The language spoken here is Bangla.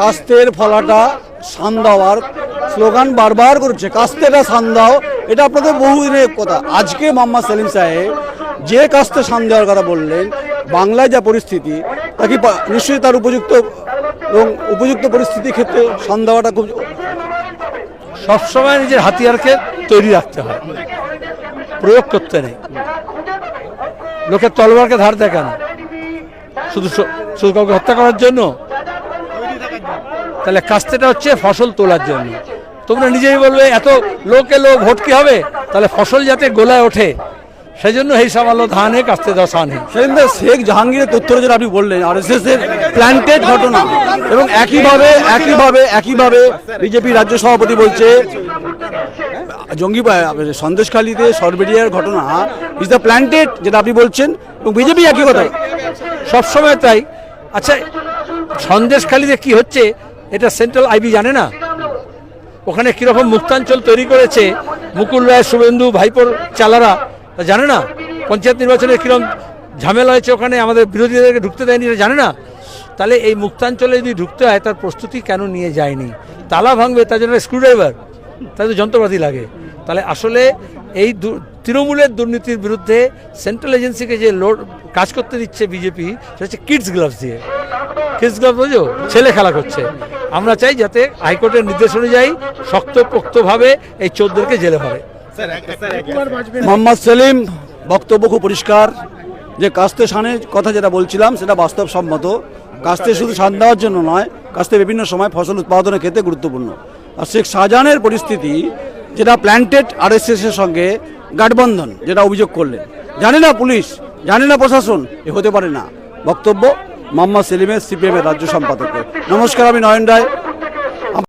কাস্তের ফলাটা সান দেওয়ার স্লোগান বারবার করছে কাস্তেটা সান দাও, এটা আপনাদের বহুদিনের কথা। আজকে মোহাম্মদ সেলিম সাহেব যে কাস্তে সান দেওয়ার কথা বললেন, বাংলায় যা পরিস্থিতি, তা কি নিশ্চয়ই তার উপযুক্ত এবং উপযুক্ত পরিস্থিতির ক্ষেত্রে সান খুব সবসময় নিজের হাতিয়ারকে তৈরি রাখতে হয়। প্রয়োগ করতে নেই। লোকের তলবারকে ধার দেয় কেন? শুধু শুধু কাউকে হত্যা করার জন্য? তাহলে কাস্তেটা হচ্ছে ফসল তোলার জন্য। তোমরা নিজেই বলবে, এত লোকে লোক, ভোট কি হবে? তাহলে ফসল যাতে গোলায় ওঠে সেই জন্য এই সামালো ধানে কাস্তে দশ আনে সেদিন শেখ জাহাঙ্গীরের তথ্য যেটা আপনি বললেন আর এস এস এর প্ল্যান্টেড ঘটনা এবং একইভাবে একইভাবে একইভাবে বিজেপি রাজ্য সভাপতি বলছে, জঙ্গি সন্দেশখালীতে সরবেরিয়ার ঘটনা ইজ দ্য প্ল্যান্টেড যেটা আপনি বলছেন, এবং বিজেপি একই কথা। সবসময় তাই। আচ্ছা সন্দেশখালিতে কি হচ্ছে, এটা সেন্ট্রাল আইবি জানে না? ওখানে কীরকম মুক্তাঞ্চল তৈরি করেছে, মুকুল রায়, শুভেন্দু, ভাইপোর চালারা জানে না? পঞ্চায়েত নির্বাচনে কীরকম ঝামেলা হয়েছে ওখানে? আমাদের বিরোধীদেরকে ঢুকতে দেয়নি এটা জানে না? তাহলে এই মুক্তাঞ্চলে যদি ঢুকতে হয়, তার প্রস্তুতি কেন নিয়ে যায়নি? তালা ভাঙবে, তার জন্য স্ক্রুড্রাইভার তাদের যন্ত্রপাতি লাগে। তাহলে আসলে এই তৃণমূলের দুর্নীতির বিরুদ্ধে সেন্ট্রাল এজেন্সিকে যে লোড কাজ করতে দিচ্ছে বিজেপি সেটা হচ্ছে কিডস গ্লাভস দিয়ে। কিডস গ্লাভস বুঝো ছেলে খেলা করছে। আমরা চাই যাতে হাইকোর্টের নির্দেশ অনুযায়ী শক্ত পোক্তভাবে এই চোদ্দদেরকে জেলে ভরে। মোহাম্মদ সেলিম বক্তব্য খুব পরিষ্কার। যে কাস্তে সানের কথা যেটা বলছিলাম সেটা বাস্তবসম্মত। কাস্তে শুধু সান দেওয়ার জন্য নয় কাস্তে বিভিন্ন সময় ফসল উৎপাদনের ক্ষেত্রে গুরুত্বপূর্ণ। আর শেখ শাহজাহানের পরিস্থিতি যেটা প্ল্যান্টেড আর এর সঙ্গে গাঠবন্ধন যেটা অভিযোগ করলেন। জানে না পুলিশ জানে না প্রশাসন এ হতে পারে না। বক্তব্য মোহাম্মদ সেলিমের সিপিএমের রাজ্য সম্পাদকের। নমস্কার আমি নয়ন রায়।